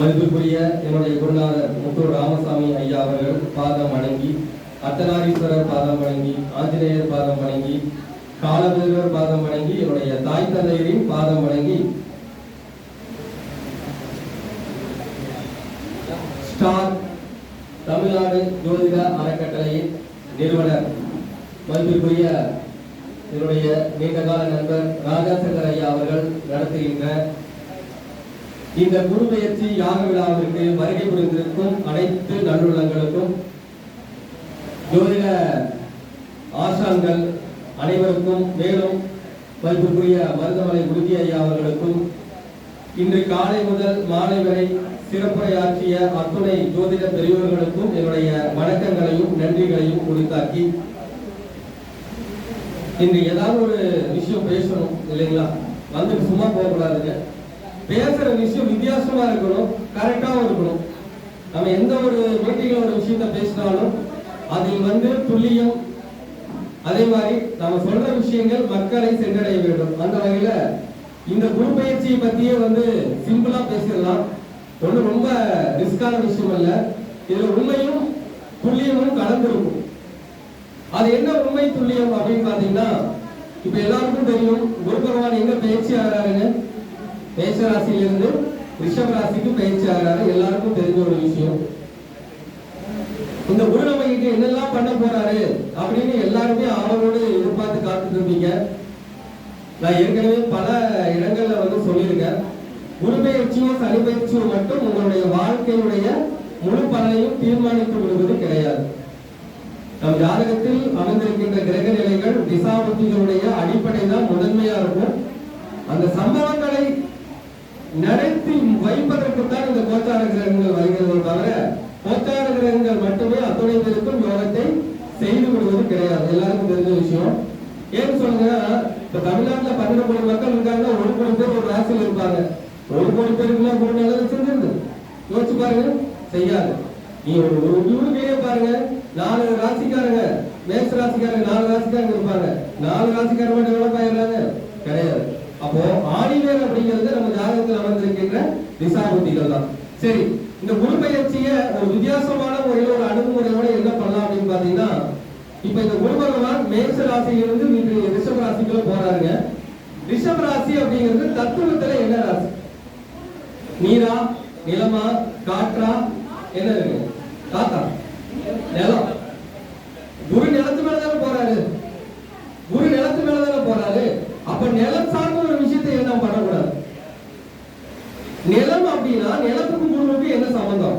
மதிப்புக்குரிய என்னுடைய குருநாதர் முத்து ராமசாமி ஐயா அவர்கள் பாதம் வணங்கி அர்த்தநாரீஸ்வரர் பாதம் வணங்கி ஆஞ்சநேயர் பாதம் வணங்கி காலபைரவர் பாதம் வணங்கி என்னுடைய தாய் தந்தையரின் பாதம் வணங்கி ஸ்டார் தமிழ்நாடு ஜோதிட அறக்கட்டளையின் நிறுவனர் மதிப்பிற்குரிய என்னுடைய நீண்டகால நண்பர் ராஜாசங்கர் ஐயா அவர்கள் நடத்துகின்ற இந்த குரு பெயர்ச்சி யாக விழாவிற்கு வருகை புரிந்திருக்கும் அனைத்து நல்லுள்ளங்களுக்கும் ஜோதிட ஆசான்கள் அனைவருக்கும் மேலும் மதிப்புக்குரிய மருதமலை உறுதி ஐயா அவர்களுக்கும் இன்று காலை முதல் மாலை வரை சிறப்புரையாற்றிய அத்துணை ஜோதிட பெரியவர்களுக்கும் என்னுடைய வணக்கங்களையும் நன்றிகளையும் உரித்தாக்கி இன்று ஏதாவது ஒரு விஷயம் பேசணும் இல்லைங்களா? வந்துட்டு சும்மா போகக்கூடாதுங்க. பேசுற விஷயம் வித்தியாசமா இருக்கணும் கரெக்டாகவும் இருக்கணும். நம்ம எந்த ஒரு மீட்டிங்ல ஒரு விஷயத்த பேசினாலும் அதில் வந்து துல்லியம். அதே மாதிரி நம்ம சொல்ற விஷயங்கள் மக்களை சென்றடைய வேண்டும். அந்த வகையில இந்த குரு பயிற்சியை பத்தியே வந்து சிம்பிளா பேசிடலாம். ஒன்றும் ரொம்ப ரிஸ்கான விஷயம் அல்ல. இதுல உண்மையும் துல்லியமும் கலந்துருக்கும். அது என்ன உண்மை துல்லியம் அப்படின்னு பாத்தீங்கன்னா இப்ப எல்லாருக்கும் தெரியும் குரு பகவான் எங்க பயிற்சி ஆகிறாருன்னு? மேஷ ராசியிலிருந்து ரிஷப ராசிக்கு பயிற்சி ஆகிறாரு எல்லாருக்கும் தெரிஞ்ச ஒரு விஷயம். இந்த குரு நம்ம கிட்ட என்னெல்லாம் பண்ண போறாரு அப்படின்னு எல்லாருமே அவரோடு எதிர்பார்த்து காத்துட்டு இருப்பீங்க. நான் ஏற்கனவே பல இடங்கள்ல வந்து சொல்லியிருக்கேன். குரு பயிற்சியும் சனி பயிற்சியும் மட்டும் உங்களுடைய வாழ்க்கையுடைய முழு பலனையும் தீர்மானித்து விடுவது கிடையாது. நம் ஜாதகத்தில் அமைந்திருக்கின்ற கிரக நிலைகள் திசாபுத்திகளுடைய அடிப்படை தான் முதன்மையா இருக்கும். நடத்தி வைப்பதற்கு தான் இந்த கோச்சார கிரகங்கள் வருகிறது தவிர கோச்சார கிரகங்கள் மட்டுமே அத்துணை பேருக்கும் யோகத்தை செய்து விடுவது கிடையாது. எல்லாருக்கும் தெரிஞ்ச விஷயம். ஏன்னு சொல்லுங்க இப்ப தமிழ்நாட்டுல பன்னெண்டு கோடி மக்கள் இருக்காங்கன்னா ஒரு கோடி பேர் ஒரு ராசியில் இருப்பாங்க. ஒரு கோடி பேருக்குள்ள குரு நல்லது செஞ்சிருந்து யோசிச்சு பாருங்க. செய்யாது. நீ ஒரு ஒரு ஊருக்கே பாருங்க. நாலு ராசிக்காரங்க மேஷ ராசிக்காரங்க நாலு ராசிக்காரங்க இருப்பாங்க. நாலு ராசிக்காரங்க மட்டும் எவ்வளவு ஆயிடுறாங்க கிடையாது. அப்போ ஆணிவேர் அப்படிங்கிறது நம்ம ஜாதகத்தில் அமர்ந்திருக்கின்ற திசாபுத்திகள் தான். சரி இந்த குரு பயிற்சியை ஒரு வித்தியாசமான முறையில ஒரு அணுகுமுறையோட என்ன பண்ணலாம் அப்படின்னு பாத்தீங்கன்னா இப்ப இந்த குரு பகவான் மேஷ ராசியிலிருந்து வீட்டு ரிஷப ராசிக்குள்ள போறாருங்க. ரிஷப ராசி அப்படிங்கிறது தத்துவத்துல என்ன ராசி? நீரா நிலமா காற்றா என்ன இருக்கு? காத்தா நிலம். குரு நிலத்து மேலதானே போறாரு. குரு நிலத்து மேலதானே போறாரு. அப்ப நிலம் சார் ஒரு விஷயத்தை என்ன பண்ணக்கூடாது நிலம் அப்படின்னா நிலத்துக்கும் குருவுக்கும் என்ன சம்பந்தம்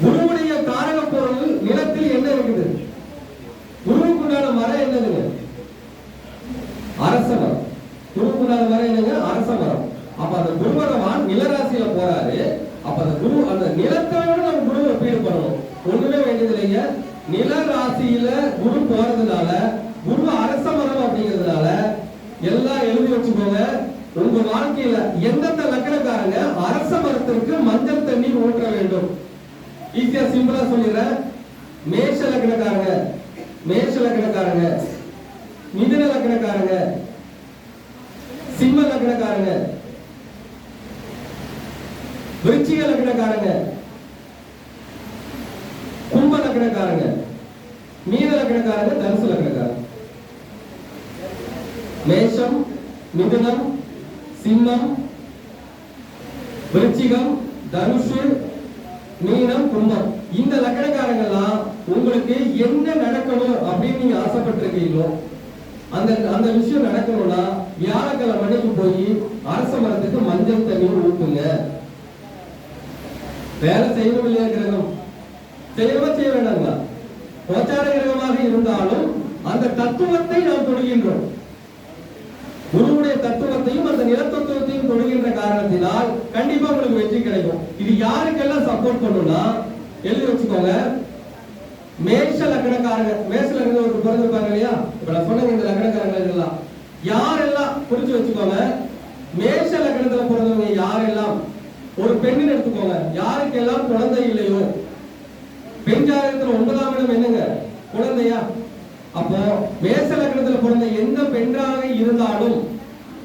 குருவுடைய காரக பொருள் நிலத்தில் என்ன இருக்குது குருவுக்கு உண்டான மரம் என்னதுங்க அரச மரம் குருவுக்கு உண்டான மரம் என்னங்க அரச மரம் அப்ப அந்த குருபகவான் நிலராசியில போறாரு. அப்ப அந்த குரு அந்த நிலத்தோட நம்ம குரு ஒப்பீடு பண்ணணும். ஒண்ணுமே வேண்டியது இல்லைங்க நில ராசியில குரு போறதுனால குரு அரச மரம் அப்படிங்கிறதுனால எல்லாம் எழுதி வச்சுக்கோங்க. உங்க வாழ்க்கையில எந்தெந்த லக்கணக்காரங்க அரச மரத்திற்கு மஞ்சள் தண்ணீர் ஊற்ற வேண்டும்? ஈஸியா சிம்பிளா சொல்லிடுறேன். மேஷ லக்கணக்காரங்க மேஷ லக்கணக்காரங்க மிதுன லக்கணக்காரங்க சிம்ம லக்கணக்காரங்க விருச்சிக லக்கணக்காரங்க கும்ப லக்கணக்காரங்க மீன லக்கணக்காரங்க தனுசு லக்னக்காரங்க மேஷம் மிதுனம் சிம்மம் விருச்சிகம் தனுஷு மீனம் கும்பம். இந்த லக்கணக்காரங்கெல்லாம் உங்களுக்கு என்ன நடக்கணும் அப்படின்னு நீங்க ஆசைப்பட்டிருக்கீங்களோ அந்த அந்த விஷயம் நடக்கணும்னா வியாழக்கிழமை மண்ணுக்கு போய் அரச மரத்துக்கு மஞ்சள் தண்ணீர் ஊத்துங்க. வேலை செய்யணும் இல்லையா கிரகம் செய்யவே செய்ய வேண்டாங்களா கோச்சார கிரகமாக இருந்தாலும் அந்த தத்துவத்தை நாம் தொடுகின்றோம். குருவுடைய தத்துவத்தையும் அந்த நிலத்தத்துவத்தையும் தொடுகின்ற காரணத்தினால் கண்டிப்பா உங்களுக்கு வெற்றி கிடைக்கும். இது யாருக்கெல்லாம் சப்போர்ட் பண்ணும்னா எழுதி வச்சுக்கோங்க. மேஷ லக்னக்காரங்க மேஷ லக்னம் ஒரு பிறந்திருப்பாங்க இல்லையா? இப்ப நான் சொன்ன இந்த லக்னக்காரங்க இதெல்லாம். யாரெல்லாம் புரிஞ்சு வச்சுக்கோங்க மேஷ லக்னத்துல பிறந்தவங்க யாரெல்லாம் ஒரு பெண்ணின் எடுத்துக்கோங்க. யாருக்கெல்லாம் குழந்தை இல்லையோ? பெண் ஜாதகத்துல ஒன்பதாம் இடம் என்னங்க? குழந்தையா? அப்போ மேச லக்னத்துல பிறந்த எந்த பெண்ணாக இருந்தாலும்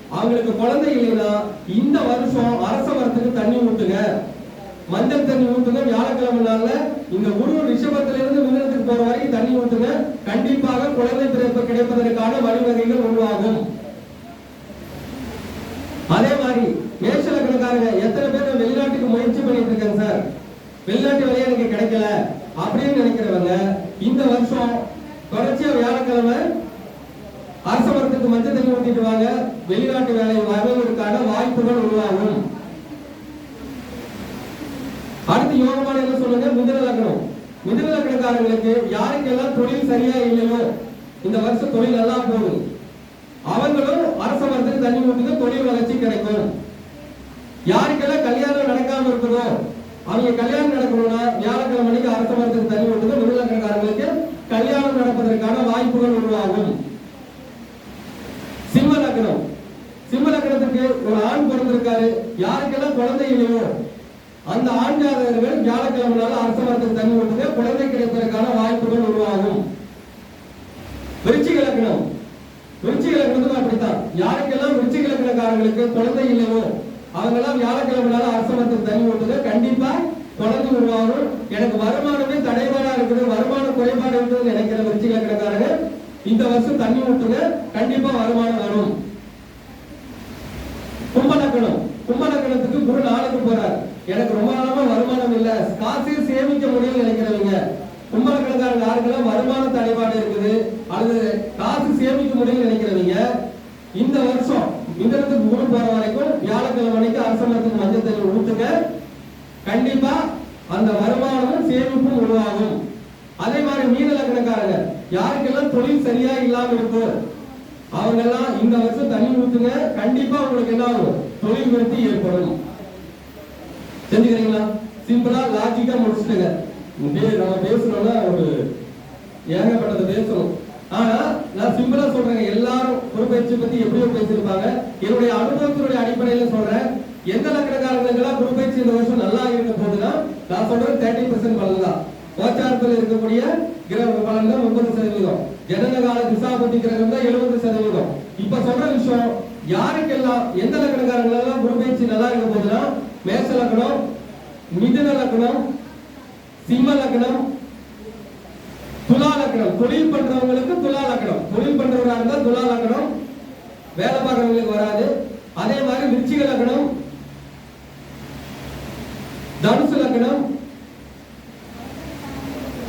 அவங்களுக்கு குழந்தை இல்லைன்னா இந்த வருஷம் அரச மரத்துக்கு தண்ணி ஊத்துங்க. மஞ்சள் தண்ணி ஊத்துங்க. வியாழக்கிழமை நாள்ல இந்த குரு ரிஷபத்துல இருந்து மிதனத்துக்கு போற வரைக்கும் தண்ணி ஊத்துங்க. கண்டிப்பாக குழந்தை பிறப்பு கிடைப்பதற்கான வழிவகைகள் உருவாகும். அதே மாதிரி மேஷ எத்தனை பேர் வெளிநாட்டுக்கு முயற்சி பண்ணிட்டு இருக்கேன் சார். வெளிநாட்டு வழியா எனக்கு கிடைக்கல அப்படின்னு நினைக்கிறவங்க இந்த வருஷம் தொடர்ச்சியா வியாழக்கிழமை அரச மரத்துக்கு மஞ்சள் தண்ணி ஊத்திட்டு வாங்க. வெளிநாட்டு வேலை வருவதற்கான வாய்ப்புகள் உருவாகும். அடுத்து யோகமான என்ன சொல்லுங்க? மிதுன லக்னம். மிதுன லக்னக்காரங்களுக்கு யாருக்கெல்லாம் தொழில் சரியா இல்லையோ இந்த வருஷம் தொழில் எல்லாம் போகும் அவங்களும் அரச மரத்துக்கு தண்ணி ஊத்துங்க தொழில் வளர்ச்சி கிடைக்கும். யாருக்கெல்லாம் கல்யாணம் நடக்காம இருக்குதோ அவங்க கல்யாணம் நடக்கணும்னா வியாழக்கிழமை மணிக்கு அரச மரத்துக்கு தண்ணி விட்டது மிதுன கல்யாணம் நடப்பதற்கான வாய்ப்புகள் உருவாகும். சிம்ம லக்னம். சிம்ம லக்னத்துக்கு ஒரு ஆண் பிறந்திருக்காரு. யாருக்கெல்லாம் குழந்தை இல்லையோ அந்த ஆண் ஜாதகர்கள் வியாழக்கிழமை நாள் அரச மரத்துக்கு தண்ணி ஊற்றுங்க குழந்தை கிடைப்பதற்கான வாய்ப்புகள் உருவாகும். விருச்சிக லக்னம். விருச்சிக லக்னத்துக்கும் அப்படித்தான். யாருக்கெல்லாம் விருச்சிக லக்னக்காரங்களுக்கு குழந்தை இல்லையோ அவங்கெல்லாம் வியாழக்கிழமைனால அரசாங்கத்துக்கு தள்ளி அரச தண்ணி கண்டிப்பா குழந்தை உருவாகும் எனக்கு வருமானமே தடைபாடா இருக்குது. வருமான குறைபாடு இருக்குதுன்னு நினைக்கிற விருச்சிக லக்னக்காரங்க இந்த வருஷம் தண்ணி ஊற்றுங்க. கண்டிப்பா வருமானம் வரும். கும்பலக்கணம். கும்பலக்கணத்துக்கு குரு நாளுக்கு போறார். எனக்கு ரொம்ப நாளமா வருமானம் இல்ல. காசு சேமிக்க முடியும்னு நினைக்கிறவங்க. கும்ப யாருக்கெல்லாம் வருமான தடைபாடு இருக்குது? அல்லது காசு சேமிக்க முடியும்னு நினைக்கிறவங்க இந்த வருஷம் இந்திரத்துக்கு ஊர் போற வரைக்கும் வியாழக்கிழமை மணிக்கு அரச மரத்துக்கு மஞ்சள் தண்ணி ஊத்துங்க கண்டிப்பா அந்த வருமானமும் சேமிப்பும் உருவாகும். அதே மாதிரி மீன லக்னக்காரங்க யாருக்கெல்லாம் தொழில் சரியா இல்லாம இருக்கோ அவங்க எல்லாம் இந்த வருஷம் தண்ணி ஊத்துங்க கண்டிப்பா உங்களுக்கு என்ன ஆகும்? தொழில் விருத்தி ஏற்படும். செஞ்சுக்கிறீங்களா சிம்பிளா லாஜிக்கா முடிச்சுட்டுங்க. நம்ம பேசணும்னா ஒரு ஏகப்பட்டதை பேசணும். ஆனா நான் சிம்பிளா சொல்றேங்க எல்லாரும் குருபெயர்ச்சி பத்தி எப்படியோ பேசியிருப்பாங்க. என்னுடைய அனுபவத்தினுடைய அடிப்படையில சொல்றேன். எந்த லக்கணக்காரங்களுக்கெல்லாம் குருபெயர்ச்சி இந்த வருஷம் நல்லா இருக்க போதுன்னா நான் சொல்றேன் தேர்ட்டி பர்சன்ட் பலன் தான். கோச்சாரத்தில் இருக்கக்கூடிய கிரக பலன் தான் முப்பது சதவீதம். ஜனன கால திசாபதி கிரகம் தான் எழுபது சதவீதம். இப்ப சொல்ற விஷயம் யாருக்கெல்லாம் எந்த லக்கணக்காரங்களெல்லாம் குருபெயர்ச்சி நல்லா இருக்க போதுன்னா மேச லக்கணம் மிதுன லக்கணம் சிம்ம லக்கணம் லக்கணம் தொழில் பண்றவங்களுக்கு துலா லக்கணம் தொழில் பண்றவராக இருந்தா துலா லக்கணம் வேலை பார்க்கறவங்களுக்கு வராது. அதே மாதிரி விருச்சிக லக்கணம் தனுசு லக்கணம்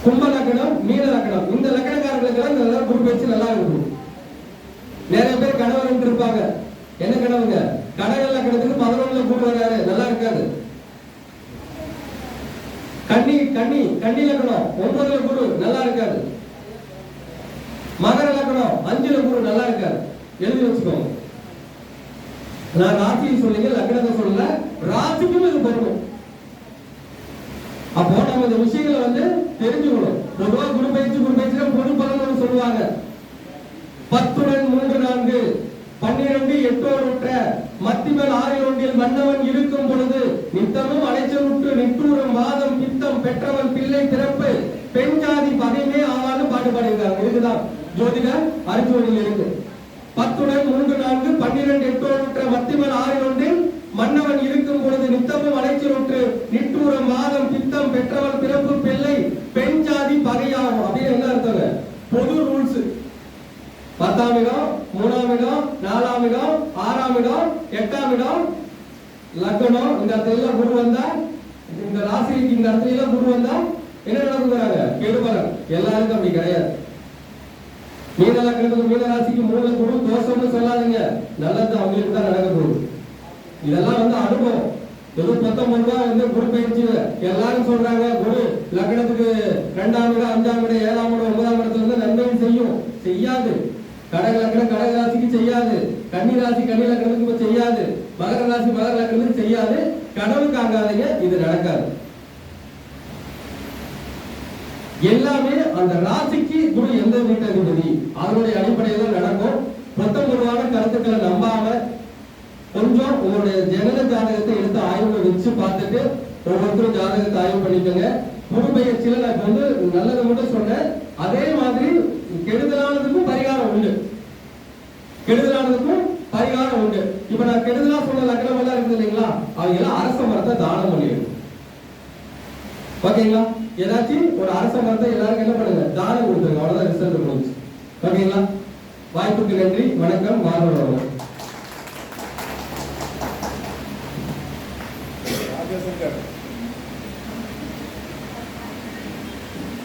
கும்ப லக்கணம் மீன லக்கணம் இந்த லக்கணக்காரர்களுக்கு எல்லாம் நல்லா குரு நல்லா இருக்கும். நிறைய பேர் கணவன் இருப்பாங்க. என்ன கனவுங்க கடக லக்கணத்துக்கு பதினொன்னுல கூட்டு வர்றாரு நல்லா இருக்காது. கண்ணி கண்ணி கண்ணி லக்கணம் ஒன்பதுல குரு நல்லா இருக்காது. மகர லக்னம் அஞ்சுல குரு நல்லா இருக்காரு. எழுதி வச்சுக்கோங்க. நான் ராசியும் சொல்லுங்க லக்னத்தை சொல்லல. ராசிக்கும் இது பொருந்தும் அப்போ நம்ம இந்த விஷயங்களை வந்து தெரிஞ்சுக்கணும். பொதுவா குரு பயிற்சி குரு பயிற்சி பொது பலன் சொல்லுவாங்க. பத்துடன் மூன்று நான்கு பன்னிரண்டு எட்டோடு மத்தி மத்திமேல் ஆறில் ஒன்றில் மன்னவன் இருக்கும் பொழுது நித்தமும் அலைச்சலுற்று நிற்றூரம் வாதம் பித்தம் பெற்றவன் பிள்ளை பிறப்பு பெண் ஜாதி பகைமே ஆனாலும் பாட்டு பாடியிருக்காங்க இதுதான். ஜோதிட அரிஜோதியில் இருக்கு பத்துடன் மூன்று நான்கு பன்னிரண்டு எட்டோற்ற மத்திமல் மத்திமேல் ஆறில் ஒன்றில் மன்னவன் இருக்கும் பொழுது நித்தமும் அலைச்சலுற்று நிட்டூரம் மாதம் பித்தம் பெற்றவன் பிறப்பு பிள்ளை பெண் ஜாதி பகையாகும். அப்படின்னு என்ன அர்த்தம் பொது ரூல்ஸ் பத்தாம் இடம் மூணாம் இடம் நாலாம் இடம் ஆறாம் இடம் எட்டாம் இடம். லக்னம் இந்த இடத்துல குரு வந்தா இந்த ராசிக்கு இந்த இடத்துல குரு வந்தா என்ன நடக்குறாங்க கெடுபலன். எல்லாருக்கும் அப்படி கிடையாது. மீன லக்னத்துக்கு மீன ராசிக்கு மூணு குரு தோஷம்னு சொல்லாதீங்க. நல்லது அவங்களுக்கு தான் நடக்க போகுது. இதெல்லாம் வந்து அனுபவம். ஏதோ பத்தொன்பது ரூபா வந்து குரு பயிற்சி. எல்லாரும் சொல்றாங்க குரு லக்னத்துக்கு ரெண்டாம் இடம் அஞ்சாம் இடம் ஏழாம் இடம் ஒன்பதாம் இடத்துல இருந்து நன்மை செய்யும். செய்யாது. கடக லக்னம் கடக ராசிக்கு செய்யாது. கன்னி ராசி கன்னி லக்னத்துக்கு செய்யாது. மகர ராசி மகர லக்னத்துக்கு செய்யாது. கடவுள் காங்காதீங்க இது நடக்காது. எல்லாமே அந்த ராசிக்கு குரு எந்த வீட்டதிபதி? அதனுடைய அடிப்படையில் நடக்கும் மொத்தம் கருத்துக்களை நம்பாம கொஞ்சம் உங்களுடைய ஜனன ஜாதகத்தை எடுத்து ஆய்வு வச்சு பார்த்துட்டு ஒவ்வொருத்தரும் ஜாதகத்தை ஆய்வு பண்ணிக்கோங்க. குரு பயிற்சியில நான் வந்து நல்லதை மட்டும் சொன்னேன். அதே மாதிரி கெடுதலானதுக்கும் பரிகாரம் உண்டு. கெடுதலானதுக்கும் பரிகாரம் உண்டு. இப்ப நான் கெடுதலா சொன்ன லக்னம் எல்லாம் இருக்குது இல்லைங்களா? அவங்க எல்லாம் அரச மரத்தை தானம் ஓகேங்களா? ஏதாச்சும் ஒரு அரசாங்கத்தை எல்லாருக்கும் என்ன பண்ணுங்க? தானம் கொடுத்துருங்க. அவ்வளவுதான் ரிசல்ட் முடிஞ்சு ஓகேங்களா? வாய்ப்புக்கு நன்றி. வணக்கம். வாழ்வு